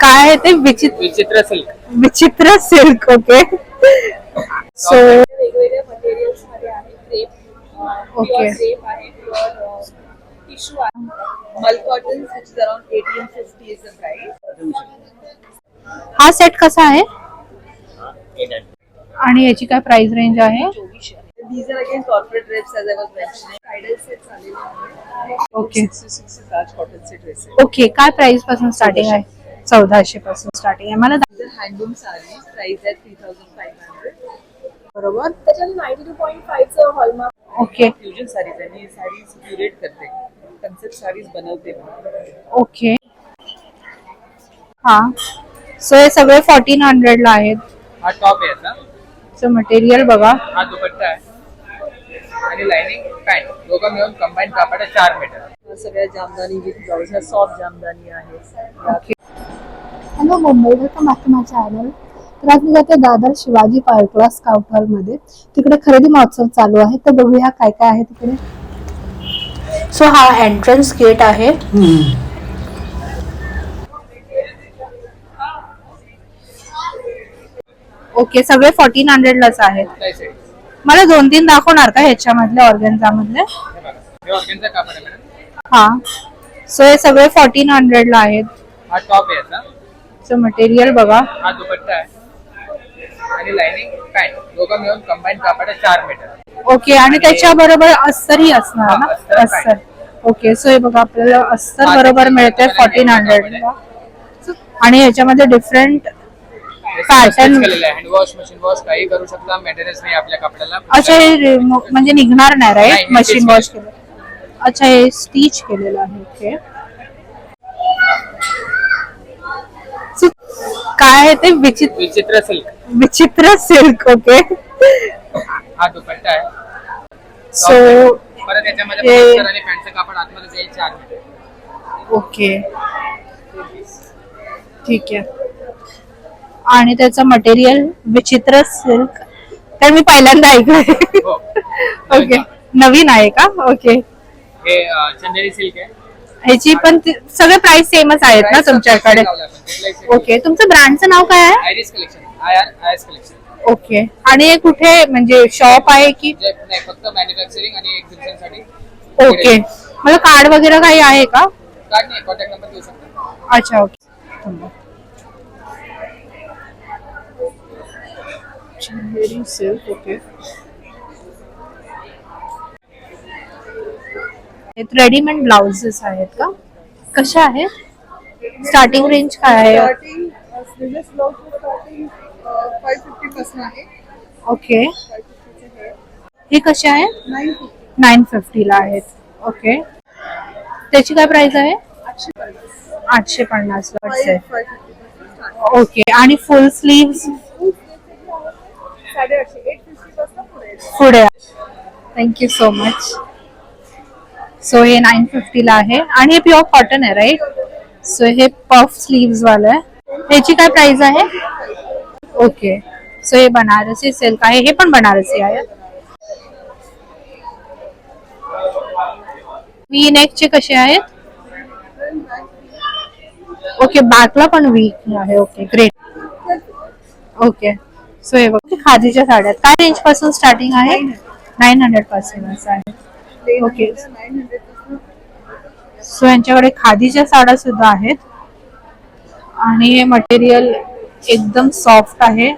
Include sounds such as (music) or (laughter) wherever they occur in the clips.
काय आहे ते? विचित्र विचित्र सिल्क. विचित्र सिल्क ओके. सो वेगवेगळ्या मटेरियल्समध्ये आहे क्रेप आहे टिश्यू आहे. मल cotton which is around eighteen fifty is the price हा सेट कसा आहे? आणि याची काय प्राइस रेंज आहे? These are again corporate drapes as I was mentioning. Bridal sets आलेले आहेत. Okay. 66 large cotton set dresses. Okay काय प्राइसपासून स्टार्टिंग आहे? चौदाशे पासून स्टार्टिंग आहे. मला दा- These are handloom sarees, priced at 3500. बरोबर? त्याच्यात नाईन्टी टू पॉईंट फाईव्हचं हॉलमार्क ओके फ्युजन साडीज आणि साडीज क्युरेट करते. कन्सेप्ट साडीज बनवते. ओके हा. सो हे सगळे फोर्टीन हंड्रेडला आहेत. हा टॉप आहे याचा सो मटेरियल बघा. हा दुपट्टा आहे. आणि लाइनिंग पॅन्ट दोघं मिळून कंबाईन कापड आहे चार मीटर सगळ्या जामदानी विथ ब्लाउज ह्या सॉफ्ट जामदानी आहे. Hello Mumbai welcome back to my channel तर आज मी जाते दादर शिवाजी पार्कला स्काउट हॉलमध्ये तिकडे खरेदी महोत्सव चालू आहे. तर बघूया काय काय आहे तिकडे. सो हा एंट्रन्स गेट आहे. ओके सगळे फोर्टीन हंड्रेडलाच आहेत. नाही साईड मला दोन तीन दाखवणार का ह्याच्यामधले ऑर्गन्झा मधले हे. सो हे सगळे फोर्टीन हंड्रेडला आहेत. सो मटेरियल बघा. हा दुपट्टा आहे. आणि लाइनिंग पॅन्ट दोघं मिळून कंबाईन कापड चार मीटर ओके आणि त्याच्या बरोबर अस्तरही असणार ना? अस्तर ओके सो हे बघा आपल्याला अस्तर बरोबर मिळते फोर्टीन हंड्रेड आणि ह्याच्यामध्ये डिफरंट आहे. हँड वॉश मशीन वॉश काही करू शकता मेंटेनन्स नाही आपल्या कपड्याला अच्छा हे म्हणजे निघणार नाही राईट मशीन वॉश केलं. अच्छा हे स्टिच केलेलं आहे ओके काय आहे ते? विचित्र विचित्र सिल्क. विचित्र सिल्क ओके. हा दुपट्टा आहे. सो परत याच्यामध्ये हे- पॉलिस्टर आणि पॅन्टचं कापड आतमध्ये जाईल चार मीटर ओके. ठीक आहे. आणि त्याचं मटेरियल विचित्र सिल्क. तर मी पहिल्यांदा ऐकलंय. हो. (laughs) ओके. नवीन आहे का? ओके. हे अं, चंदेरी सिल्क आहे. ह्याची पण ती- सगळे प्राइस सेमच आहेत ना तुमच्याकडे? ओके तुमचं ब्रँडचं नाव काय आहे? Iris collection I R I S collection okay आणि हे कुठे म्हणजे शॉप आहे की? जे नाही फक्त मॅन्युफॅक्चरिंग आणि एक्झिबिशनसाठी ओके मला कार्ड वगैरे काही आहे का? कार्ड नाही कॉन्टॅक्ट नंबर देऊ शकता. अच्छा ओके ओके रेडीमेड ब्लाउजेस आहेत का? कशा आहेत? स्टार्टिंग रेंज काय आहे? आहे. ओके आहे हे कसे आहेत नाईन फिफ्टीला आहेत. ओके त्याची काय प्राइस आहे? आठशे पन्नास. आहे. ओके आणि फुल आहे. पुढे thank you so much so हे नाईन फिफ्टीला आहे. आणि हे प्युअर कॉटन आहे राईट सो हे पफ स्लीव्स वालं आहे. त्याची काय प्राइस आहे? ओके सो हे बनारसी सिल्क आहे. हे पण बनारसी आहे. वी नेकचे कसे आहेत? ओके बॅकला पण वीक आहे. ओके ग्रेट ओके सो हे बघ. खादीच्या साड्या आहेत. काय रेंजपासून स्टार्टिंग आहे? नाईन हंड्रेडपासून असं आहे. ओके सो यांच्याकडे खादीच्या साड्या सुद्धा आहेत. आणि हे मटेरियल एकदम सॉफ्ट आहे.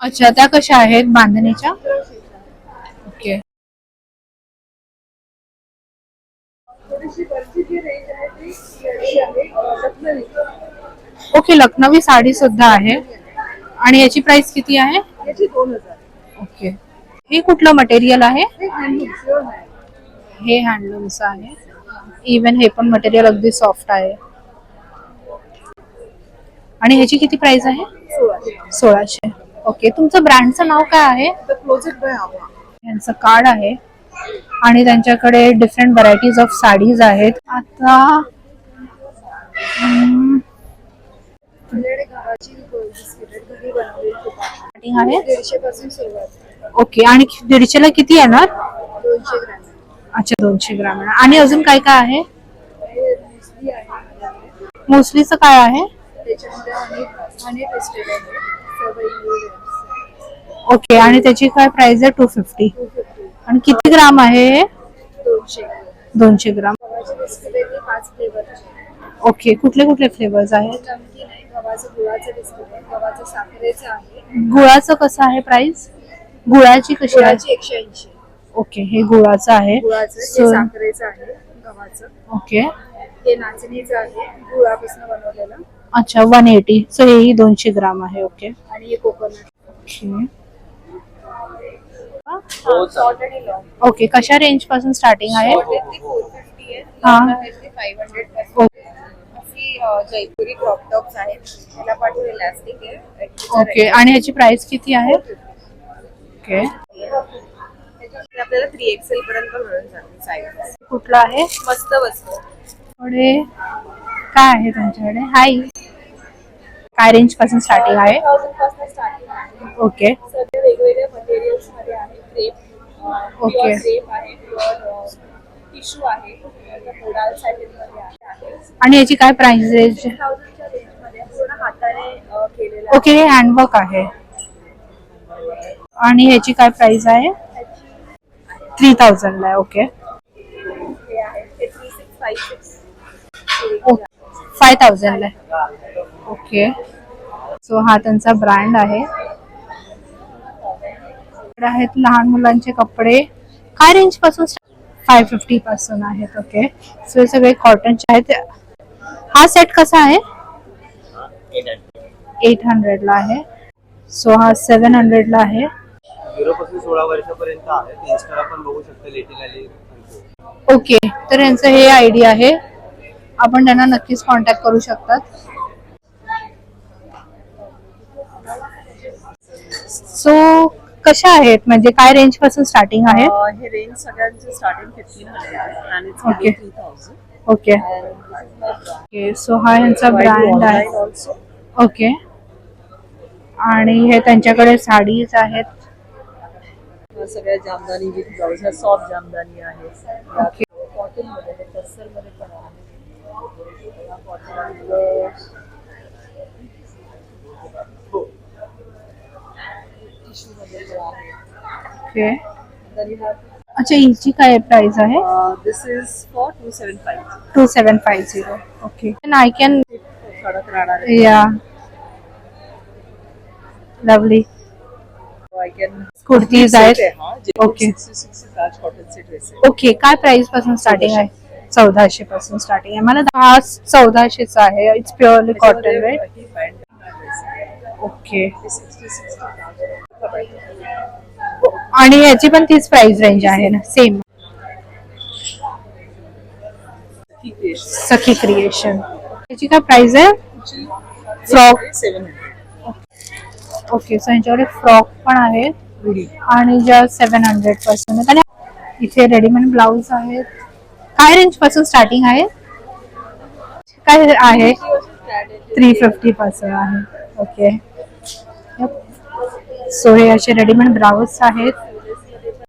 अच्छा त्या कशा आहेत बांधणीच्या? ओके लखनवी. साडी सुद्धा आहे. आणि याची प्राइस किती आहे? ओके हे कुठलं मटेरियल आहे? हे हे हँडलूमचं आहे. इवन हे पण मटेरियल अगदी सॉफ्ट आहे. आणि ह्याची किती प्राइस आहे? सोळाशे. ओके तुमचं ब्रँडचं नाव काय आहे? यांचं कार्ड आहे. आणि त्यांच्याकडे डिफरंट व्हरायटीज ऑफ साडीज आहेत. आता दीडशे ओके आणि दीडशेला किती येणार? दोनशे ग्रॅम. अच्छा दोनशे ग्राम येणार. आणि अजून काय काय आहे. मोस्टलीचं काय आहे. ओके आणि त्याची काय प्राइस आहे? Two fifty 250. आणि किती ग्राम आहे? दोनशे. ग्राम. ओके कुठले कुठले फ्लेवर्स आहेत? गुळाचं कसं आहे प्राइस गुळाची कशी आहे? एकशे ऐंशी. ओके हे गुळाचं आहे. साखरेचं आहे गव्हाचं. ओके. हे नाचणीचं आहे गुळापासून बनवलेलं. अच्छा वन एटी सो हेही दोनशे ग्राम आहे ओके. आणि हे कोकोनट ओके. हो ओके कशा रेंजपासून स्टार्टिंग आहे? हा. जयपुरी क्रॉप टॉप्स आहेत. त्याला पाठवून इलास्टिक आहे. ओके आणि याची प्राइस किती आहे? ओके आपल्याला थ्री एक्सेल पर्यंत मिळून जाते साईज कुठला आहे? मस्त वस्तू. थोडे काय आहे तुमच्याकडे? हाय काय रेंजपासून स्टार्टिंग आहे. ओके सगळे वेगवेगळे मटेरियल्समध्ये आहे. Crepe Okay. प्युअर क्रेप आहे प्युअर टिश्यू आहे. मोडाल सॅटिनमध्ये आहे. आणि याची काय प्राइस रेंज ओके हे हँडवर्क आहे. आणि ह्याची काय प्राइस आहे? थ्री थाउजंडला आहे. ओके हे आहे ते three six five six five थाउजंडला आहे. ओके सो हा त्यांचा ब्रँड आहे. आहेत लहान मुलांचे कपडे. काय रेंजपासून फाय फिफ्टी पासून आहेत ओके सो हे सगळे कॉटनचे आहेत. हा सेट कसा आहे? एट हंड्रेडला आहे. सो हा सेवन हंड्रेडला आहे. सोळा वर्षापर्यंत ओके तर यांचं हे आय डी आहे. आपण त्यांना नक्कीच कॉन्टॅक्ट करू शकतात. सो कशा आहेत? म्हणजे काय रेंजपासून स्टार्टिंग आहे? हे रेंज सगळ्यांचे स्टार्टिंग फिफ्टीन हंड्रेड आहे आणि Okay. Three thousand okay okay so हा यांचा ब्रँड आहे. ओके आणि हे त्यांच्याकडे साडीज आहेत. सगळ्या jamdani with blouse soft jamdani आहे. ओके कॉटनमध्ये टस्सरमध्ये पण आहे कॉटन टिश्यू मध्ये पण आहे ओके अच्छा हिची काय प्राइस आहे uh, this is for 275. Two seven five zero okay I can कडक राहणार. या लवली कुर्तीज आहेत ओके ओके काय प्राइसपासून स्टार्टिंग आहे चौदाशे पासून स्टार्टिंग आहे. मला हा चौदाशेचा आहे. इट्स प्युअरली कॉटन आहे ओके ते 60 60 आणि याची पण तीच प्राइस रेंज आहे ना सेम सखी क्रिएशन याची काय प्राइस आहे? फ्रॉक 700 ओके सो यांच्याकडे फ्रॉक पण आहे. आणि ज्या सेवन हंड्रेडपासून आहेत आणि इथे रेडीमेड ब्लाऊज आहेत. काय रेंजपासून स्टार्टिंग आहे. काय आहे? थ्री फिफ्टी पासून आहे. ओके सो हे असे रेडीमेड ब्राउज आहेत.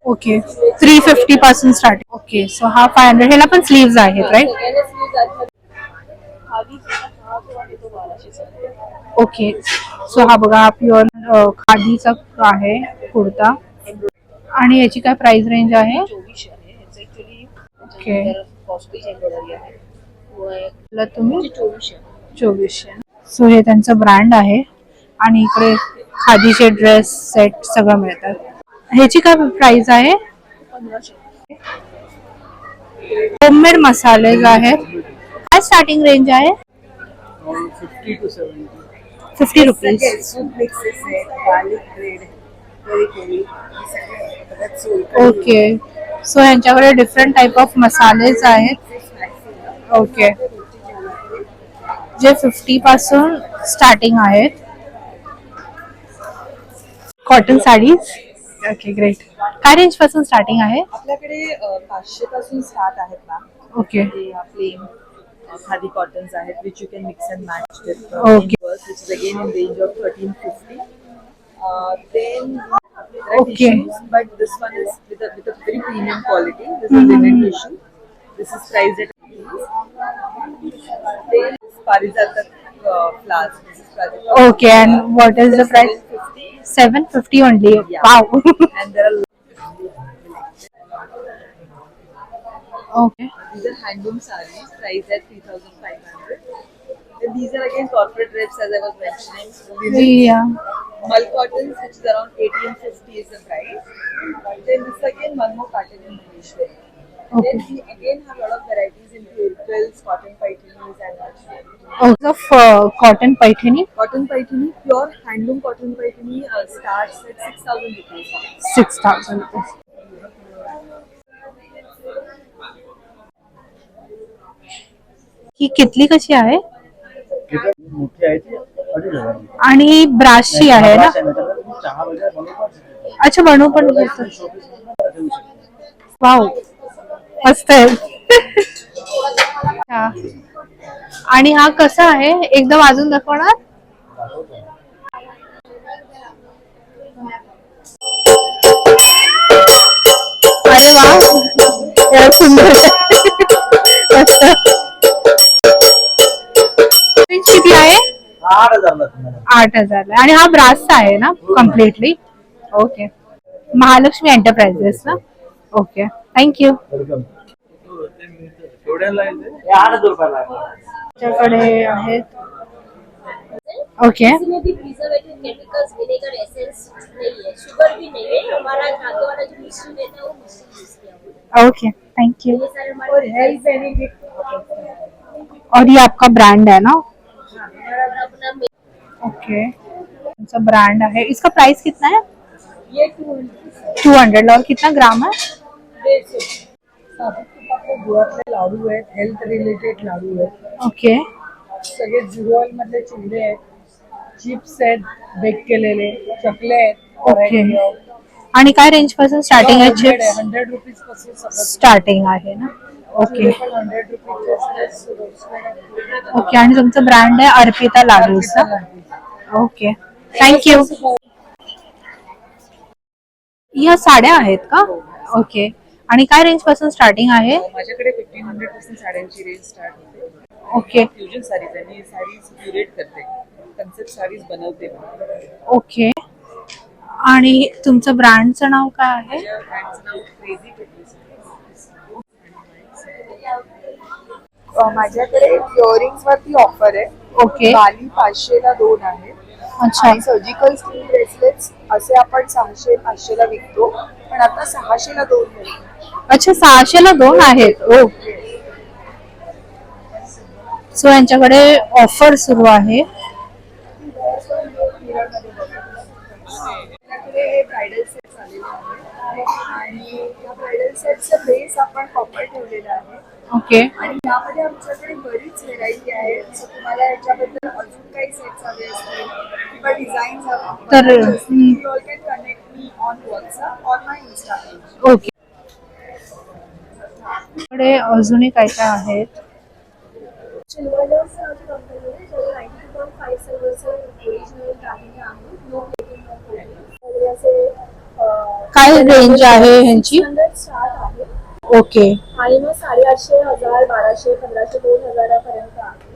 ओके थ्री फिफ्टी पासून स्टार्ट ओके सो हा फाय हंड्रेड ह्याला पण स्लीव्ज आहेत राईट ओके सो हा बघा हा प्युअर खादीचा आहे कुर्ता आणि याची काय प्राइस रेंज आहे चोवीसशे आहे ह्याचं ऍक्च्युली ओके. कॉस्टली आहे तुम्ही चोवीसशे. चोवीसशे. सो हे त्यांचं ब्रँड आहे. आणि इकडे खादीचे ड्रेस सेट सगळं मिळतात. ह्याची काय प्राइस आहे? होममेड मसाले आहेत. काय स्टार्टिंग रेंज आहे? Fifty to seventy fifty rupees okay so ह्यांच्याकडे डिफरंट टाइप ऑफ मसालेज आहेत. ओके जे फिफ्टी पासून स्टार्टिंग आहेत. कॉटन साडीज? ओके ग्रेट काय रेंजपासून स्टार्टिंग आहे? आपल्याकडे पाचशे पासून स्टार्ट आहेत ma'am okay plain khadi cottons आहेत which you can mix and match. Which is again in range of thirteen fifty Uh, then there are Okay. tissues, but this is with a, with a very premium quality. This is linen tissue. This is priced at Then Parijata uh, flask. This is Parijata. Okay, and what is the price? 750. 750 only. Yeah. Wow. And there are (laughs) okay. these are handloom sarees priced at 3500 these are again corporate drapes as I was mentioning. Linen Yeah. Mul cottons, which is around 1850 is the price. Then this again one more pattern in English. Okay. Then we again have a lot of varieties in quilts, cotton paithanis and much more. Oh, of uh, cotton paithani, Cotton paithani, pure handloom cotton paithani uh, starts at 6000 rupees. 6000 rupees. ही कितली कशी आहे मोठी आहे ती आणि ही ब्राशची आहे ना अच्छा बनवू पण वाव. मस्त आहे. आणि हा कसा आहे? एकदा वाजून दाखवणार? अरे वा. सुंदर आठ हजारला तुम्हाला. आठ हजार आणि हा ब्रासचा आहे ना कम्प्लिटली ओके महालक्ष्मी एंटरप्राइजेस ना? ओके थँक्यू वेलकम एवढ्याला हे आठ हजार रुपयाला आहे. आमच्याकडे आहेत. ओके इसमें भी प्रिजर्वेटिव केमिकल्स विनेगर एसेंस नहीं है शुगर भी नहीं है हमारा धागे वाला जो मिश्रण रहता है वो मिश्रण यूज किया हुआ है ओके थैंक यू ये सारे हमारे और ये आपका ब्रांड है ना? ओके. तुमचा ब्रांड आहे. इसका प्राइस कितना है? ये टू हंड्रेड और कितना ग्राम है? लाडू आहेत हेल्थ रिलेटेड लाडू आहेत ओके. सगळे झिरो ऑइल मधले चिवडे आहेत चिप्स आहेत बेक केलेले चकले आहेत ओके. आणि काय रेंजपासून स्टार्टिंग आहे चिप्स हंड्रेड रुपीजपासून स्टार्टिंग आहे ना? ओके. Hundred rupees okay. आणि तुमचं ब्रँड आहे अर्पिता लाडूस ओके थँक्यू या साड्या आहेत का? ओके आणि काय रेंजपासून स्टार्टिंग आहे माझ्याकडे फिफ्टीन हंड्रेडपासून साड्यांची रेंज स्टार्ट होते. ओके फ्युजन साडीज आणि साडीज क्युरेट करते. कन्सेप्ट साडीज बनवते. ओके आणि तुमचं ब्रँडचं नाव काय आहे? माझ्या ब्रँडचं नाव क्रेझी माझ्याकडे इयरिंग्स वरती ऑफर आहे. ओके बाली पाचशेला दोन आहे. अच्छा. आणि सर्जिकल स्किन ब्रेसलेट्स असे आपण सहाशे पाचशेला विकतो. पण आता सहाशेला दोन मिळतो अच्छा सहाशेला दोन आहेत. ओ. सो यांच्याकडे ऑफर सुरू आहे. आपल्याकडे हे ब्रायडल सेट्स आलेले आहेत. आणि या ब्रायडल सेटचा बेस आपण कॉपर ठेवलेला आहे. ओके आणि यामध्ये आमच्याकडे बरीच व्हेरायटी आहे. सो तुम्हाला याच्याबद्दल अजून काही सेट्स हवे असतील किंवा डिझाईन तर, हम्म. Can connect me on WhatsApp on my insta page okay कडे अजूनही काय काय आहेत? सिल्वर्स कंपनी आहे जो नाईन्टी टू पॉईंट फाईव्ह सिल्वरचं ओरिजिनल ब्रँडिंग आहे. नो प्लेटिंग नो प्लेटिंग वगैरे असे काय रेंज आहे ह्यांची? आहे ओके. आणि मग साडेआठशे हजार बाराशे पंधराशे दोन हजारापर्यंत आहे.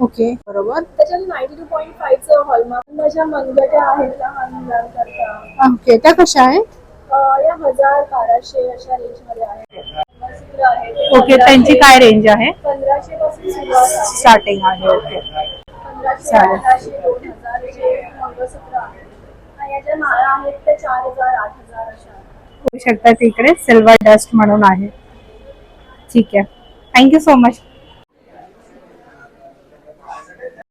ओके. बरोबर? त्याच्यात नाईन्टी टू पॉईंट फाईव्हचं हॉलमार्क माझ्या मनगट्या आहेत लहान मुलांकरता. ओके. त्या कशा आहेत अं, या हजार बाराशे अशा रेंजमध्ये आहेत मंगळसूत्र आहेत ओके त्यांची काय रेंज आहे? पंधराशे पासून सुरुवात आहे. स्टार्टिंग आहे ओके. पंधराशे चालेल. अठराशे दोन हजारचे मंगळसूत्र आहेत आणि याच्या माळा आहेत ते चार हजार आठ हजार अशा आहेत. होऊ शकतात इकडे सिल्वर डस्ट म्हणून आहे. ठीक आहे. Thank you so much